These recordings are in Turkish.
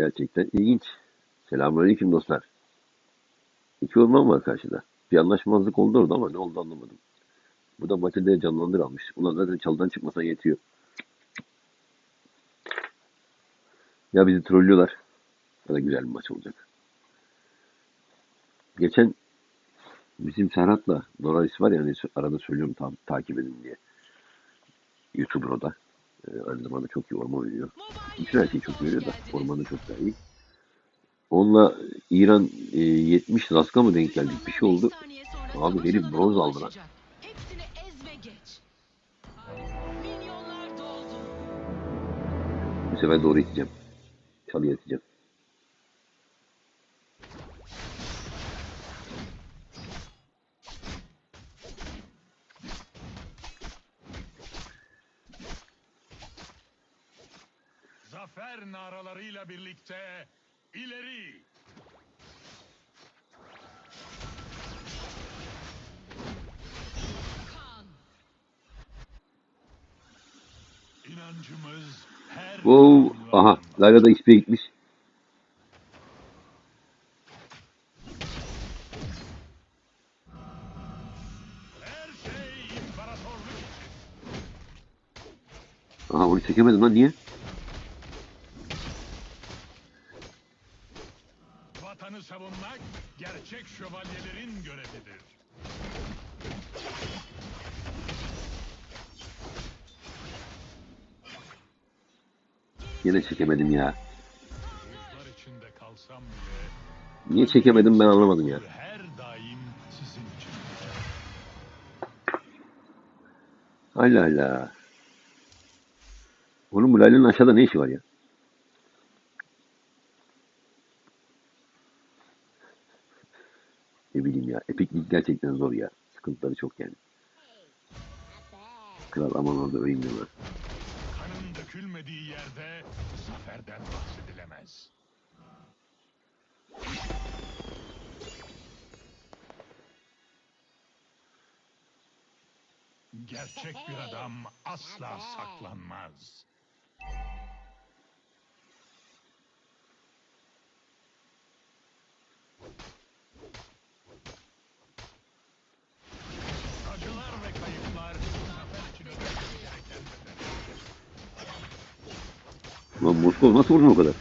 Gerçekten ilginç. Selamünaleyküm dostlar. İki orman var karşıda. Bir anlaşmazlık oldu orada ama ne oldu anlamadım. Bu da Mate'de canlandır almış. Ulan zaten çaldan çıkmasa yetiyor. Ya bizi trollüyorlar ya da güzel bir maç olacak. Geçen bizim Serhat'la Doralis var ya hani arada söylüyorum ta- takip edin diye. YouTuber o da. Ee, aynı zamanda çok iyi orman oynuyor. Bütün her şeyi çok iyi oynuyor da ormanı çok daha iyi. Onunla İran e, 70 Laska mı denk geldik? Bir şey oldu. Abi herif bronz aldı lan. Bu sefer doğru iteceğim. Çalıya iteceğim. Zafer naralarıyla birlikte ileri! Kan. İnancımız her Wow. Aha. Layla da XP'ye gitmiş. Her şey. Aha onu çekemedim lan niye? Şövalyelerin görevidir. Yine çekemedim ya. Niye çekemedim ben anlamadım ya. Allah Allah. Onun bu aşağıda ne işi var ya? Ne bileyim ya. Epic League gerçekten zor ya. Sıkıntıları çok yani. Kral aman orada öleyim diyorlar. Kanın dökülmediği yerde zaferden bahsedilemez. Gerçek bir adam asla saklanmaz. Acılar ve kayıplar zafer için ödenmesi gereken bedeller. Lan Moskova nasıl vurdun o kadar?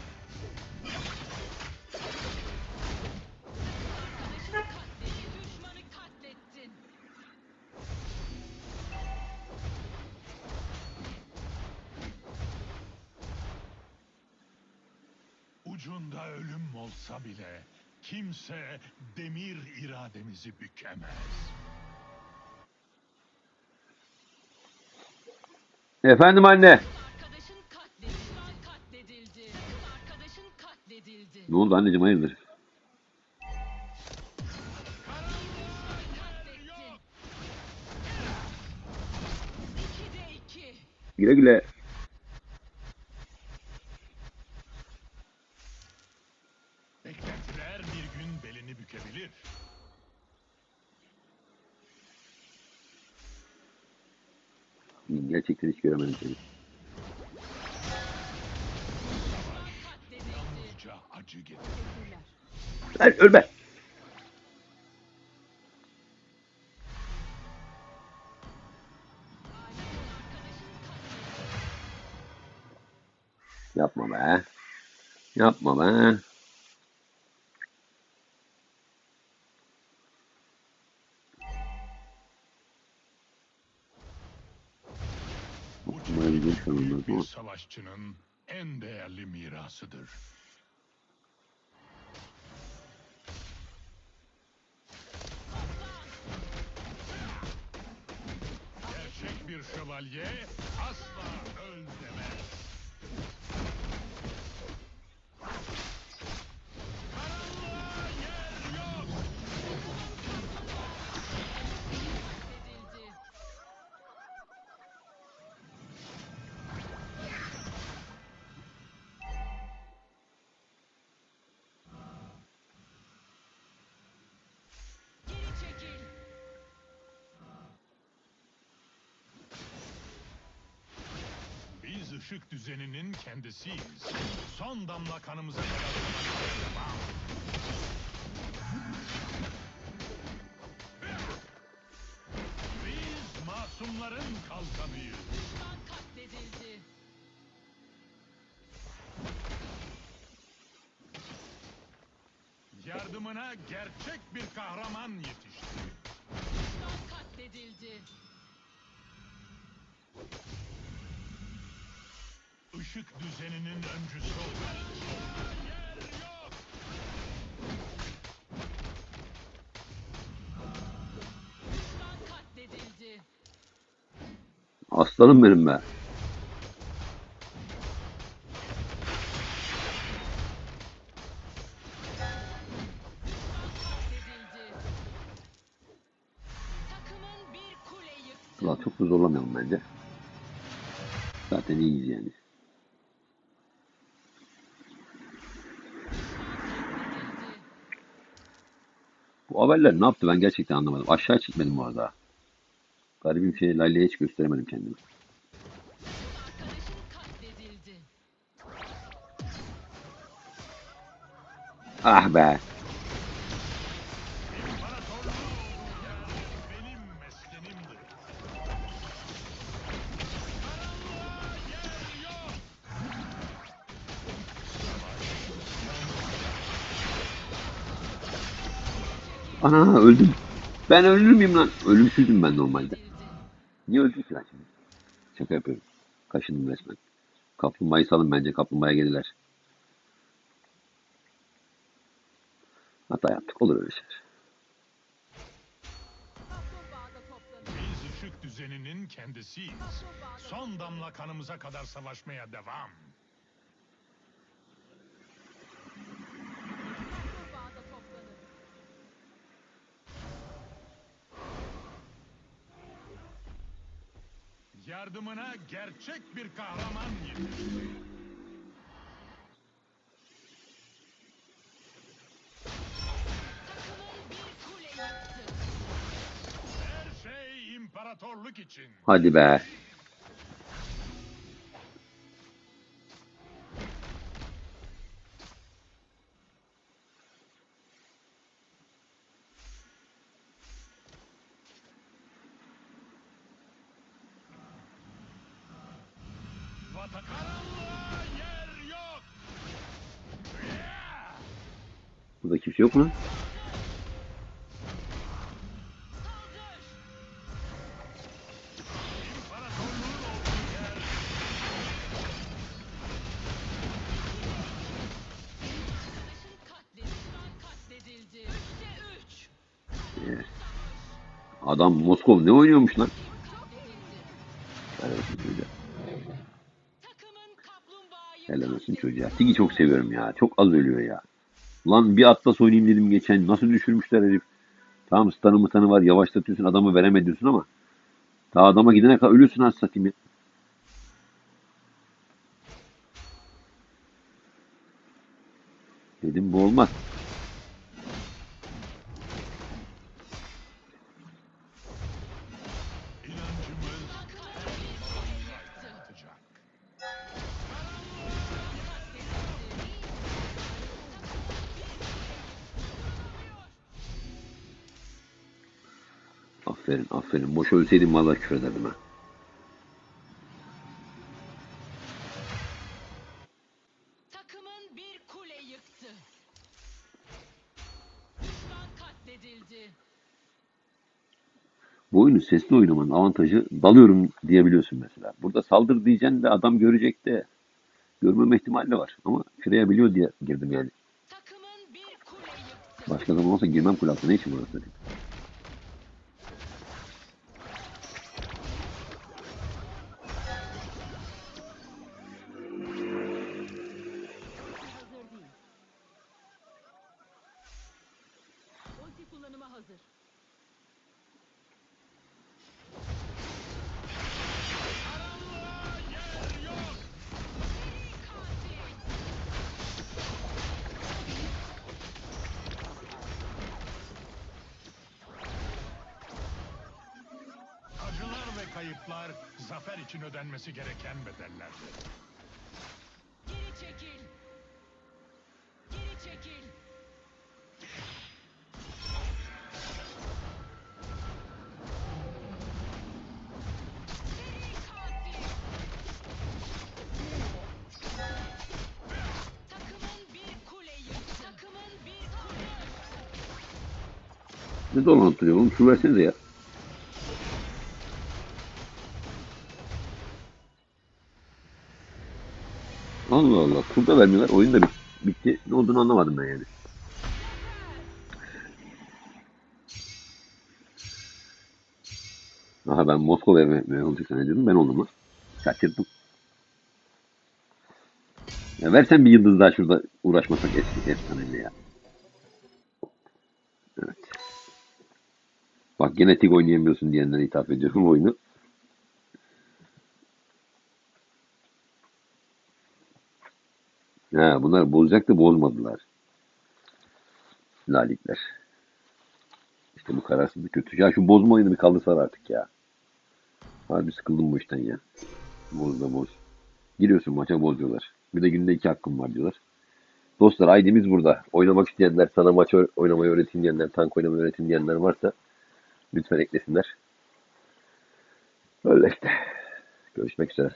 Ucunda ölüm olsa bile kimse demir irademizi bükemez. Efendim anne. Ne oldu anneciğim hayırdır? Güle güle. Beklentiler bir gün belini bükebilir. Gerçekten hiç göremedim seni. Lan ölme. Yapma be. Yapma be. Bu bir savaşçının en değerli mirasıdır. Şövalye asla öl demez. Işık düzeninin kendisiyiz. Son damla kanımıza kadar. Biz masumların kalkanıyız. Düşman katledildi. Yardımına gerçek bir kahraman yetişti. Işık düzeninin öncüsü katledildi. Aslanım benim be. Ulan çok zorlamayalım bence. Zaten iyiyiz yani. Katledildi. Bu haberler ne yaptı ben gerçekten anlamadım. Aşağı çekmedim bu arada. Garibim şey Lale'ye hiç gösteremedim kendimi. Ah be. Ana öldüm. Ben ölür müyüm lan? Ölümsüzüm ben normalde. Niye öldüm ki lan şimdi? Şaka yapıyorum. Kaşındım resmen. Kaplumbağayı salın bence. Kaplumbağaya gelirler. Hata yaptık. Olur öyle şeyler. Biz ışık düzeninin kendisiyiz. Son damla kanımıza kadar savaşmaya devam. Yardımına gerçek bir kahraman yetişti. Her şey imparatorluk için. Hadi be. Karanlığa yer yok. Burada kimse yok mu? Adam Moskov ne oynuyormuş lan? Katledildi. Helal olsun çocuğa. Takımın kaplumbağayı Helal olsun çocuğa. Tigi çok seviyorum ya. Çok az ölüyor ya. Lan bir atlas oynayayım dedim geçen. Nasıl düşürmüşler herif. Tamam stun'ı mıtanı var. Yavaşlatıyorsun adamı veremediyorsun ama. Ta adama gidene kadar ölürsün az satayım ya. Dedim bu olmaz. Aferin aferin. Boş ölseydim vallahi küfür ederdim ha. Takımın bir kule yıktı. Düşman katledildi. Bu oyunu sesli oynamanın avantajı dalıyorum diyebiliyorsun mesela. Burada saldır diyeceksin de adam görecek de görmeme ihtimali de var. Ama kırayabiliyor diye girdim yani. Kule. Başka zaman olsa girmem kul altına. Ne işim var zafer için ödenmesi gereken bedellerdir. Geri çekil. Geri çekil. Seri katil. Takımın bir kule yıktı. Allah Allah. Turda vermiyorlar. Oyun da bit- bitti. Ne olduğunu anlamadım ben yani. Aha ben Moskova'ya mı olacak zannediyordum. Ben oldum lan. Kaçırdım. Ya versen bir yıldız daha şurada uğraşmasak eski efsaneyle ya. Evet. Bak genetik oynayamıyorsun diyenlere hitap ediyorum oyunu. Ha, bunlar bozacaktı bozmadılar. Lalikler. İşte bu kararsızlık kötü. Ya şu bozma oyunu bir kaldırsalar artık ya. Harbi sıkıldım bu işten ya. Boz da boz. Giriyorsun maça bozuyorlar. Bir de günde iki hakkım var diyorlar. Dostlar ID'miz burada. Oynamak isteyenler, sana maç oynamayı öğretin diyenler, tank oynamayı öğretin diyenler varsa lütfen eklesinler. Öyle işte. Görüşmek üzere.